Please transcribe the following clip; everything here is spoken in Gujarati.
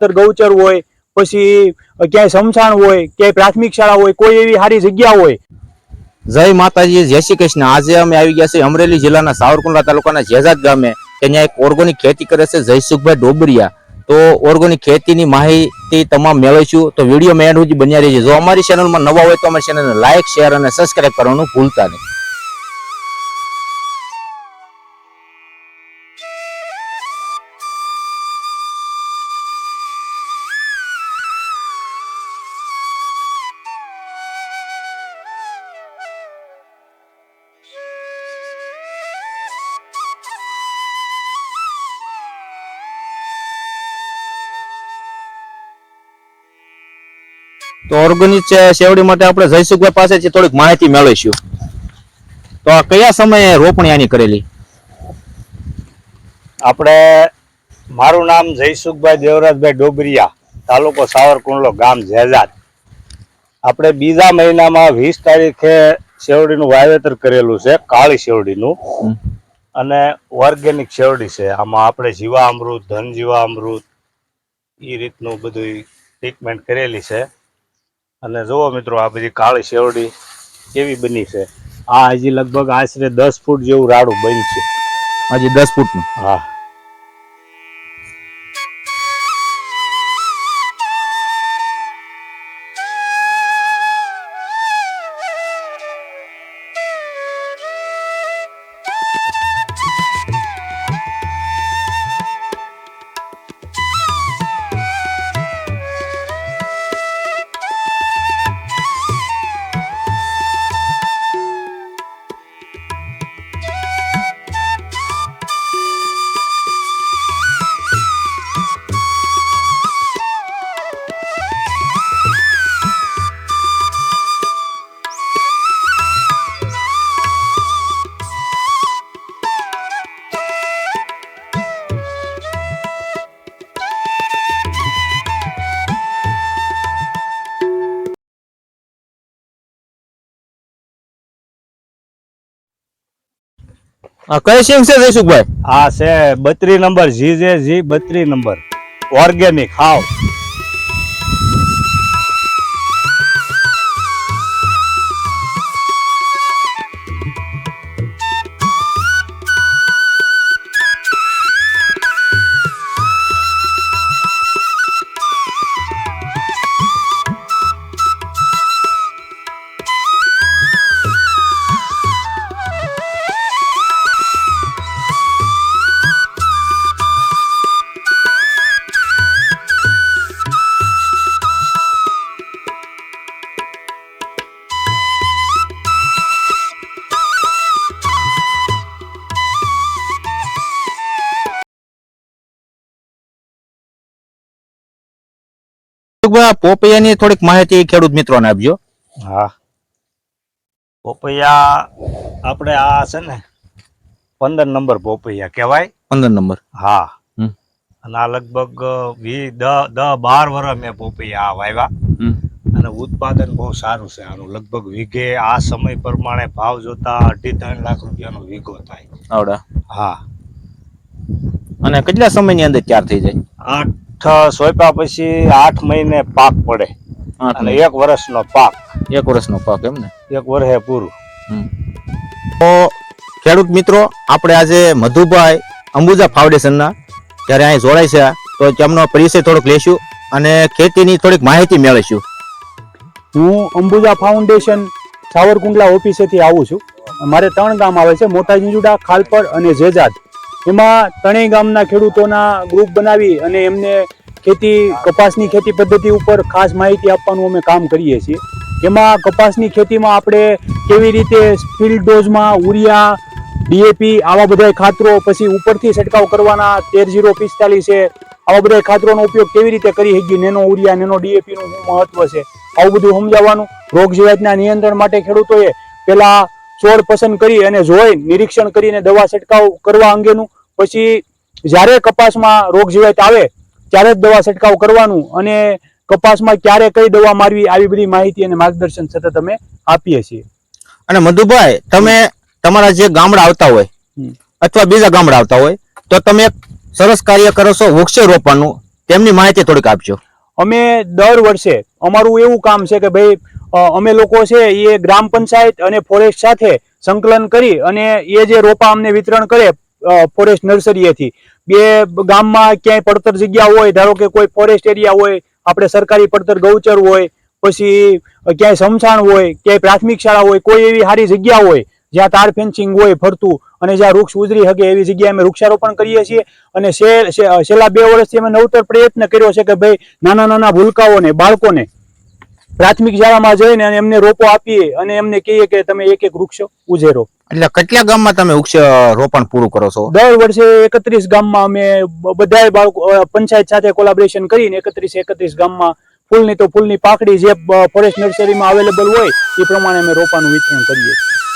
અંદર ગૌચર હોય, પછી ક્યાંય સમસાણ હોય, ક્યાંય પ્રાથમિક શાળા હોય, કોઈ એવી સારી જગ્યા હોય. જય માતાજી, જય શ્રી કૃષ્ણ. આજે અમે આવી ગયા છે અમરેલી જિલ્લાના સાવરકુંડલા તાલુકાના જેજાદ ગામે ત્યાં એક ઓર્ગોનિક ખેતી કરે છે જયસુખભાઈ ડોબરિયા. તો ઓર્ગોનિક ખેતીની માહિતી તમામ મેળવીશું. તો વીડિયો મેં બન્યા છે જો અમારી ચેનલમાં નવા હોય તો અમારી ચેનલને લાઇક શેર અને સબસ્ક્રાઇબ કરવાનું ભૂલતા નહીં. તો ઓર્ગેનિક શેવડી માટે આપણે જયસુખભાઈ પાસેથી થોડીક માહિતી મેળવીશું. તો આ કયા સમયે રોપણી આની કરેલી? આપણે મારું નામ જયસુખભાઈ દેવરાજભાઈ ડોબરિયા તાલુકો સાવરકુંડલો ગામ જેજાદ. આપણે બીજા મહિનામાં વીસ તારીખે શેવડીનું વાવેતર કરેલું છે કાળી શેવડીનું. અને ઓર્ગેનિક શેવડી છે આમાં આપણે જીવા અમૃત ધન જીવા અમૃત એ રીતનું બધું ટ્રીટમેન્ટ કરેલી છે. અને જુઓ મિત્રો આ બધી કાળી શેરડી કેવી બની છે? આ હજી લગભગ આશરે દસ ફૂટ જેવું રાડું બનશે હજી દસ ફૂટનું? હા. કઈ સિંગ છે જયસુખભાઈ? આ છે બત્રી નંબર, જી જે જી બત્રી નંબર. ઓર્ગેનિક હાવ. આ પોપૈયાની થોડીક માહિતી ખેડૂત મિત્રોને આપજો. હા. પોપૈયા આપણે આ છે ને પંદર નંબર પોપૈયા કહેવાય. પંદર નંબર. હા. અને આ લગભગ વી દ દ બાર વર્ષ મેં પોપૈયા વાવ્યા. અને ઉત્પાદન બહુ સારું છે આનું. લગભગ વીઘે આ સમય પ્રમાણે ભાવ જોતા અઢી ત્રણ લાખ રૂપિયાનો વીઘો થાય. આવડા. હા. અને કેટલા સમયની અંદર તૈયાર થઈ જાય? આઠ સોંપ્યા પછી આઠ મહિને પાક પડે. અને એક વર્ષનો પાક. એક વર્ષનો પાક એમ ને? એક વર્ષે પૂરું. તો ખેડૂત મિત્રો આપણે આજે મધુભાઈ અંબુજા ફાઉન્ડેશનના જ્યારે અહીં જોડાય છે તો તેમનો પરિચય થોડોક લેશું અને ખેતીની થોડીક માહિતી મેળવીશું. હું અંબુજા ફાઉન્ડેશન સાવરકુંડલા ઓફિસેથી આવું છું. મારે ત્રણ ગામ આવે છે મોટા ઝીંઝુડા ખાલપર અને જેજાદ. એમાં ત્રણેય ગામના ખેડૂતોના ગ્રુપ બનાવી અને એમને ખેતી, કપાસની ખેતી પદ્ધતિ ઉપર ખાસ માહિતી આપવાનું અમે કામ કરીએ છીએ. એમાં કપાસની ખેતીમાં આપણે કેવી રીતે ફિલ્ડ ડોઝમાં ઉરિયા ડીએપી આવા બધા ખાતરો, પછી ઉપરથી છંટકાવ કરવાના તેર જીરો પિસ્તાલીસ છે. આવા બધા ખાતરોનો ઉપયોગ કેવી રીતે કરી શકીએ? નેનો ઉરિયા નેનો ડીએપીનું શું મહત્વ છે? આવું બધું સમજાવવાનું. રોગ જીવાતના નિયંત્રણ માટે ખેડૂતોએ પેલા છોડ પસંદ કરી અને જોઈ નિરીક્ષણ કરીને દવા છંટકાવ કરવા અંગેનું. પછી જ્યારે કપાસમાં રોગ જીવાત આવે ત્યારે જ દવા છંટકાવ કરવાનું અને કપાસમાં ક્યારે કઈ દવા મારવી આવી બધી માહિતી અને માર્ગદર્શન સતત અમે આપીએ છીએ. અને મધુભાઈ તમે તમારા જે ગામડા આવતા હોય અથવા બીજા ગામડા આવતા હોય તો તમે સરસ કાર્ય કરો છો વૃક્ષ રોપવાનું તેમની માહિતી થોડીક આપજો. અમે દર વર્ષે અમારું એવું કામ છે કે ભાઈ અમે લોકો છે એ ગ્રામ પંચાયત અને ફોરેસ્ટ સાથે સંકલન કરી અને એ જે રોપા અમને વિતરણ કરે ફોરેસ્ટ નર્સરીએથી. બે ગામમાં ક્યાંય પડતર જગ્યા હોય, ધારો કે કોઈ ફોરેસ્ટ એરિયા હોય, આપણે સરકારી પડતર ગૌચર હોય, પછી ક્યાંય સમસાણ હોય, ક્યાંય પ્રાથમિક શાળા હોય, કોઈ એવી સારી જગ્યા હોય, જ્યાં તાર ફેન્સિંગ હોય, ફરતું, અને જ્યાં વૃક્ષ ઉજરી શકે એવી જગ્યાએ અમે વૃક્ષારોપણ કરીએ છીએ. અને છેલ્લા બે વર્ષથી અમે નવતર પ્રયત્ન કર્યો છે કે ભાઈ નાના નાના ભૂલકાઓને, બાળકોને પ્રાથમિક શાળામાં જઈને અને એમને રોપો આપીએ અને એમને કહીએ કે તમે એક એક વૃક્ષ ઉજેરો એટલે કેટલા ગામમાં તમે વૃક્ષ રોપણ પૂરું કરો છો? દર વર્ષે એકત્રીસ ગામમાં અમે બધા બધાય બાળકો પંચાયત સાથે કોલાબોરેશન કરીને એકત્રીસ એકત્રીસ ગામમાં ફૂલની તો ફૂલની પાકડી જે ફોરેસ્ટ નર્સરીમાં અવેલેબલ હોય એ પ્રમાણે અમે રોપાનું વિતરણ કરીએ. છીએ